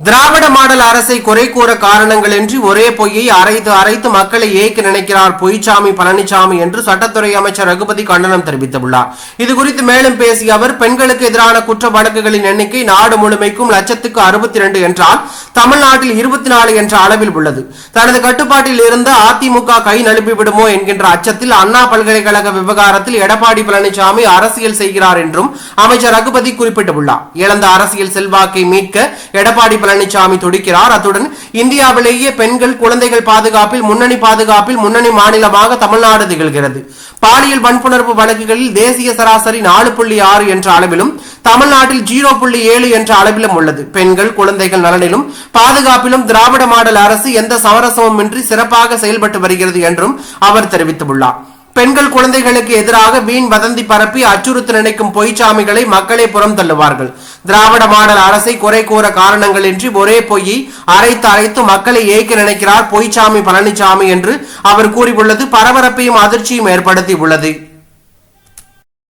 திராவிட model அரசை குறை கூற காரணங்களின்றி ஒரே பொய்யை அரைத்து அரைத்து மக்களை ஏய்க்க நினைக்கிறார் பொய்ச்சாமி பழனிசாமி என்று சட்டத்துறை அமைச்சர் ரகுபதி கண்டனம் தெரிவித்துள்ளார். இது குறித்து மேலும் பேசிய அவர் பெண்களுக்கு எதிரான குற்ற வழக்குகளின் எண்ணிக்கை நாடு முழுமைக்கும் லட்சத்துக்கு அறுபத்தி இரண்டு என்றால் தமிழ்நாட்டில் இருபத்தி நாலு என்ற அளவில் உள்ளது. தனது கட்டுப்பாட்டில் இருந்த அதிமுக கை நழுப்பி என்கின்ற அச்சத்தில் அண்ணா பல்கலைக்கழக விவகாரத்தில் எடப்பாடி பழனிசாமி அரசியல் செய்கிறார் என்றும் அமைச்சர் ரகுபதி குறிப்பிட்டுள்ளார். இழந்த அரசியல் செல்வாக்கை மீட்க எடப்பாடி பழனிசாமி துடிக்கிறார். அத்துடன் இந்தியாவிலேயே பெண்கள் குழந்தைகள் பாதுகாப்பில் முன்னணி பாதுகாப்பில் முன்னணி மாநிலமாக தமிழ்நாடு திகழ்கிறது. பாலியல் வன்புணர்வு வழக்குகளில் தேசிய சராசரி நாலு புள்ளி ஆறு என்ற அளவிலும் தமிழ்நாட்டில் ஜீரோ புள்ளி ஏழு என்ற அளவிலும் உள்ளது. பெண்கள் குழந்தைகள் நலனிலும் பாதுகாப்பிலும் திராவிட மாடல் அரசு எந்த சமரசமும் இன்றி சிறப்பாக செயல்பட்டு வருகிறது என்றும் அவர் தெரிவித்துள்ளார். பெண்கள் குழந்தைகளுக்கு எதிராக வீண் வதந்தி பரப்பி அச்சுறுத்த நினைக்கும் பொய்ச்சாமிகளை மக்களே புறம் தள்ளுவார்கள். திராவிட மாடல் அரசை குறை கூற காரணங்களின்றி ஒரே பொய்யை அரைத்து அரைத்து மக்களை ஏய்க்க நினைக்கிறார் பொய்ச்சாமி பழனிசாமி என்று அவர் கூறியுள்ளது. பரபரப்பையும் அதிர்ச்சியும் ஏற்படுத்தி உள்ளது